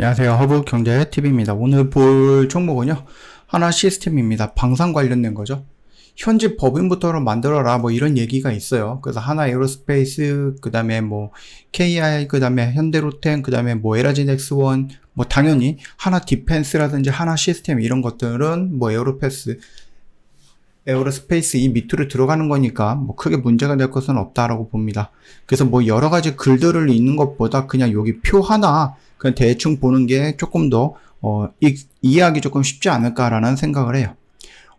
안녕하세요. 허브 경제 TV입니다. 오늘 볼 종목은요. 하나 시스템입니다. 방산 관련된 거죠. 현지 법인부터로 만들어라 뭐 이런 얘기가 있어요. 그래서 하나 에어로스페이스 그다음에 뭐 KI 그다음에 현대로템 그다음에 뭐 에라지넥스원 뭐 당연히 하나 디펜스라든지 하나 시스템 이런 것들은 뭐 에어로패스 에어로스페이스 이 밑으로 들어가는 거니까 뭐 크게 문제가 될 것은 없다라고 봅니다. 그래서 뭐 여러 가지 글들을 읽는 것보다 그냥 여기 표 하나 그냥 대충 보는 게 조금 더 어, 이, 이해하기 조금 쉽지 않을까라는 생각을 해요.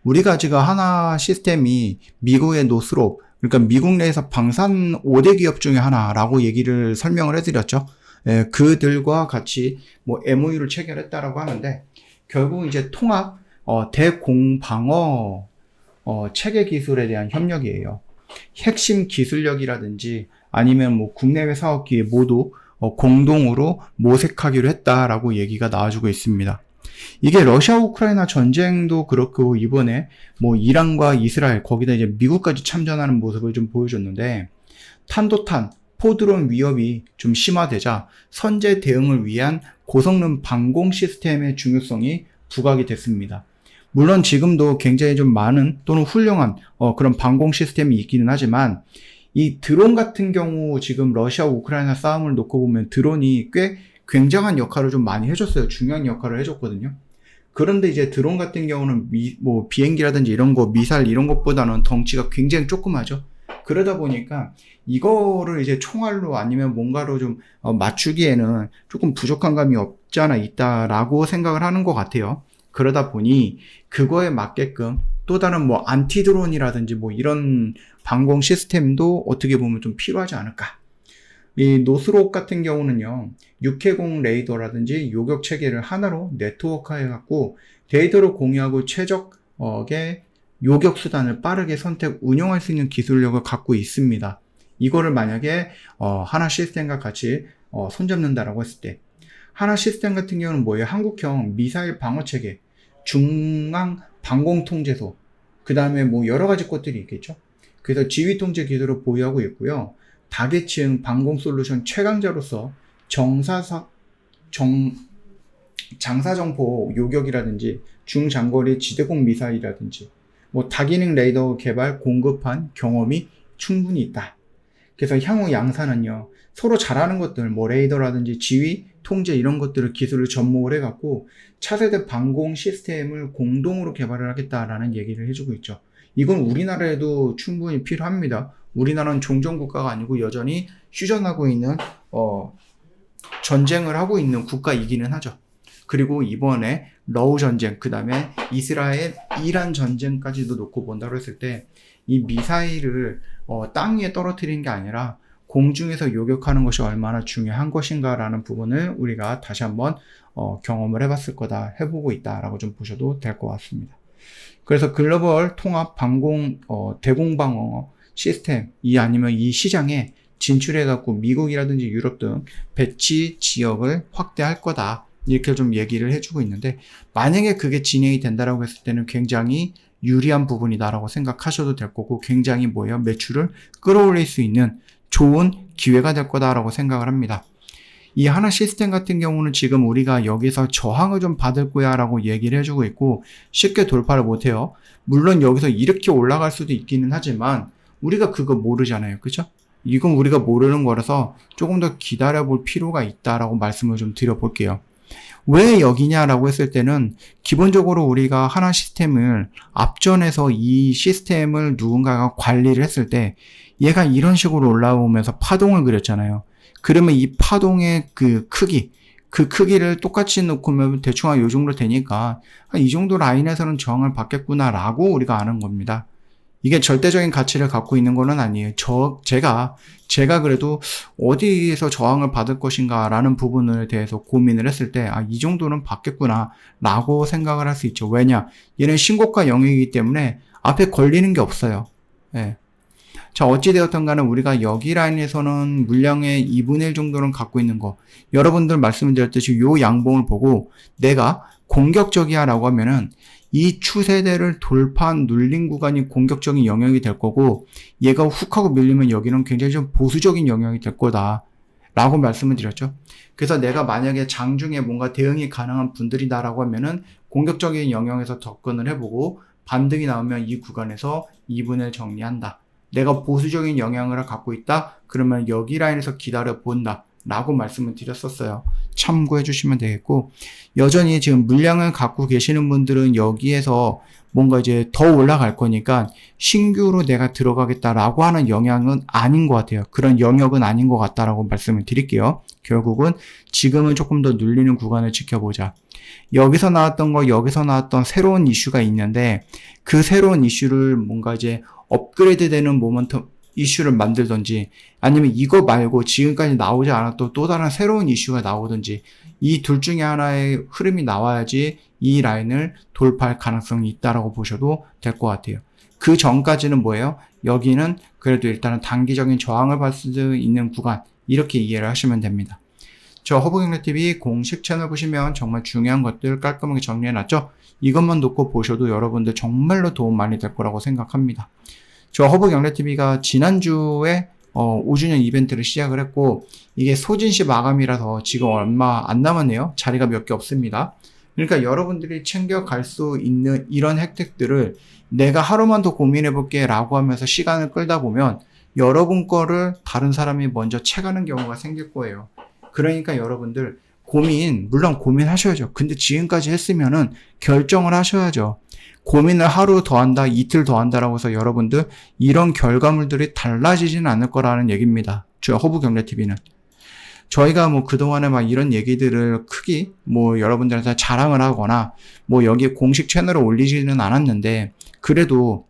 우리가 지금 하나 시스템이 미국의 노스롭 그러니까 미국 내에서 방산 5대 기업 중에 하나라고 얘기를 설명을 해드렸죠. 예, 그들과 같이 뭐 MOU를 체결했다라고 하는데 결국 이제 통합 어, 대공방어 어, 체계 기술에 대한 협력이에요. 핵심 기술력이라든지 아니면 뭐 국내외 사업기에 모두 어, 공동으로 모색하기로 했다라고 얘기가 나와주고 있습니다. 이게 러시아 우크라이나 전쟁도 그렇고 이번에 뭐 이란과 이스라엘 거기다 이제 미국까지 참전하는 모습을 좀 보여줬는데 탄도탄 포드론 위협이 좀 심화되자 선제 대응을 위한 고성능 방공 시스템의 중요성이 부각이 됐습니다. 물론 지금도 굉장히 좀 많은 또는 훌륭한 어, 그런 방공 시스템이 있기는 하지만 이 드론 같은 경우 지금 러시아 우크라이나 싸움을 놓고 보면 드론이 꽤 굉장한 역할을 좀 많이 해줬어요. 중요한 역할을 해줬거든요. 그런데 이제 드론 같은 경우는 미, 뭐 비행기라든지 이런 거 미사일 이런 것보다는 덩치가 굉장히 조그마죠. 그러다 보니까 이거를 이제 총알로 아니면 뭔가로 좀 어, 맞추기에는 조금 부족한 감이 없지 않아 있다라고 생각을 하는 것 같아요. 그러다 보니 그거에 맞게끔 또 다른 뭐 안티 드론이라든지 뭐 이런 방공 시스템도 어떻게 보면 좀 필요하지 않을까. 이 노스록 같은 경우는요, 육해공 레이더라든지 요격 체계를 하나로 네트워크해 갖고 데이터를 공유하고 최적의 요격 수단을 빠르게 선택 운영할 수 있는 기술력을 갖고 있습니다. 이거를 만약에 어, 하나 시스템과 같이 어, 손잡는다라고 했을 때 하나 시스템 같은 경우는 뭐예요? 한국형 미사일 방어 체계, 중앙 방공 통제소, 그 다음에 뭐 여러 가지 것들이 있겠죠. 그래서 지휘 통제 기술을 보유하고 있고요. 다계층 방공 솔루션 최강자로서 정사사 정 장사정포 요격이라든지 중장거리 지대공 미사일이라든지 뭐 다기능 레이더 개발 공급한 경험이 충분히 있다. 그래서 향후 양사는요 서로 잘하는 것들 뭐 레이더라든지 지휘 통제 이런 것들을 기술을 접목을 해갖고 차세대 방공 시스템을 공동으로 개발을 하겠다라는 얘기를 해주고 있죠. 이건 우리나라에도 충분히 필요합니다. 우리나라는 종전국가가 아니고 여전히 휴전하고 있는 어, 전쟁을 하고 있는 국가이기는 하죠. 그리고 이번에 러우 전쟁, 그 다음에 이스라엘, 이란 전쟁까지도 놓고 본다고 했을 때 이 미사일을 어, 땅 위에 떨어뜨리는 게 아니라 공중에서 요격하는 것이 얼마나 중요한 것인가라는 부분을 우리가 다시 한번 어, 경험을 해봤을 거다, 해보고 있다라고 좀 보셔도 될 것 같습니다. 그래서 글로벌 통합 방공 어, 대공방어 시스템 이 아니면 이 시장에 진출해 갖고 미국이라든지 유럽 등 배치 지역을 확대할 거다. 이렇게 좀 얘기를 해주고 있는데 만약에 그게 진행이 된다라고 했을 때는 굉장히 유리한 부분이다라고 생각하셔도 될 거고 굉장히 뭐예요 매출을 끌어올릴 수 있는 좋은 기회가 될 거다라고 생각을 합니다. 이 하나 시스템 같은 경우는 지금 우리가 여기서 저항을 좀 받을 거야 라고 얘기를 해주고 있고 쉽게 돌파를 못해요. 물론 여기서 이렇게 올라갈 수도 있기는 하지만 우리가 그거 모르잖아요. 그죠? 이건 우리가 모르는 거라서 조금 더 기다려 볼 필요가 있다라고 말씀을 좀 드려볼게요. 왜 여기냐라고 했을 때는 기본적으로 우리가 하나 시스템을 앞전에서 이 시스템을 누군가가 관리를 했을 때 얘가 이런 식으로 올라오면서 파동을 그렸잖아요. 그러면 이 파동의 그 크기, 그 크기를 똑같이 놓고면 대충 한 요 정도 되니까 이 정도 라인에서는 저항을 받겠구나라고 우리가 아는 겁니다. 이게 절대적인 가치를 갖고 있는 거는 아니에요. 저, 제가, 제가 그래도 어디에서 저항을 받을 것인가 라는 부분에 대해서 고민을 했을 때, 아, 이 정도는 받겠구나 라고 생각을 할 수 있죠. 왜냐? 얘는 신고가 영역이기 때문에 앞에 걸리는 게 없어요. 예. 자, 어찌되었던 간에 우리가 여기 라인에서는 물량의 2분의 1 정도는 갖고 있는 거. 여러분들 말씀드렸듯이 요 양봉을 보고 내가 공격적이야 라고 하면은 이 추세대를 돌파한 눌린 구간이 공격적인 영역이 될 거고 얘가 훅 하고 밀리면 여기는 굉장히 좀 보수적인 영역이 될 거다. 라고 말씀을 드렸죠. 그래서 내가 만약에 장중에 뭔가 대응이 가능한 분들이다라고 하면은 공격적인 영역에서 접근을 해보고 반등이 나오면 이 구간에서 2분을 정리한다. 내가 보수적인 영향을 갖고 있다? 그러면 여기 라인에서 기다려 본다. 라고 말씀을 드렸었어요. 참고해 주시면 되겠고, 여전히 지금 물량을 갖고 계시는 분들은 여기에서 뭔가 이제 더 올라갈 거니까 신규로 내가 들어가겠다라고 하는 영향은 아닌 것 같아요. 그런 영역은 아닌 것 같다라고 말씀을 드릴게요. 결국은 지금은 조금 더 눌리는 구간을 지켜보자. 여기서 나왔던 거, 여기서 나왔던 새로운 이슈가 있는데 그 새로운 이슈를 뭔가 이제 업그레이드 되는 모먼텀 이슈를 만들던지 아니면 이거 말고 지금까지 나오지 않았던 또 다른 새로운 이슈가 나오든지 이 둘 중에 하나의 흐름이 나와야지 이 라인을 돌파할 가능성이 있다라고 보셔도 될 것 같아요. 그 전까지는 뭐예요? 여기는 그래도 일단은 단기적인 저항을 받을 수 있는 구간 이렇게 이해를 하시면 됩니다. 저 허브경제TV 공식 채널 보시면 정말 중요한 것들 깔끔하게 정리해놨죠? 이것만 놓고 보셔도 여러분들 정말로 도움 많이 될 거라고 생각합니다. 저 허브경제TV가 지난주에 어, 5주년 이벤트를 시작을 했고 이게 소진시 마감이라서 지금 얼마 안 남았네요. 자리가 몇 개 없습니다. 그러니까 여러분들이 챙겨갈 수 있는 이런 혜택들을 내가 하루만 더 고민해 볼게 라고 하면서 시간을 끌다 보면 여러분 거를 다른 사람이 먼저 채가는 경우가 생길 거예요. 그러니까 여러분들 고민, 물론 고민하셔야죠. 근데 지금까지 했으면은 결정을 하셔야죠. 고민을 하루 더 한다, 이틀 더 한다라고 해서 여러분들 이런 결과물들이 달라지지는 않을 거라는 얘기입니다. 저 허브경제TV는. 저희가 뭐 그동안에 막 이런 얘기들을 크게 뭐 여러분들한테 자랑을 하거나 뭐 여기 공식 채널에 올리지는 않았는데 그래도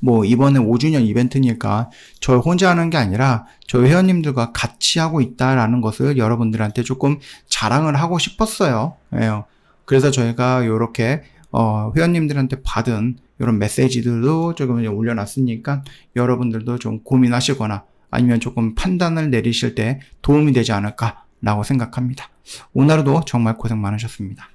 뭐 이번에 5주년 이벤트니까 저 혼자 하는 게 아니라 저희 회원님들과 같이 하고 있다라는 것을 여러분들한테 조금 자랑을 하고 싶었어요. 예. 그래서 저희가 이렇게 어, 회원님들한테 받은 이런 메시지들도 조금 올려놨으니까 여러분들도 좀 고민하시거나 아니면 조금 판단을 내리실 때 도움이 되지 않을까라고 생각합니다. 오늘도 정말 고생 많으셨습니다.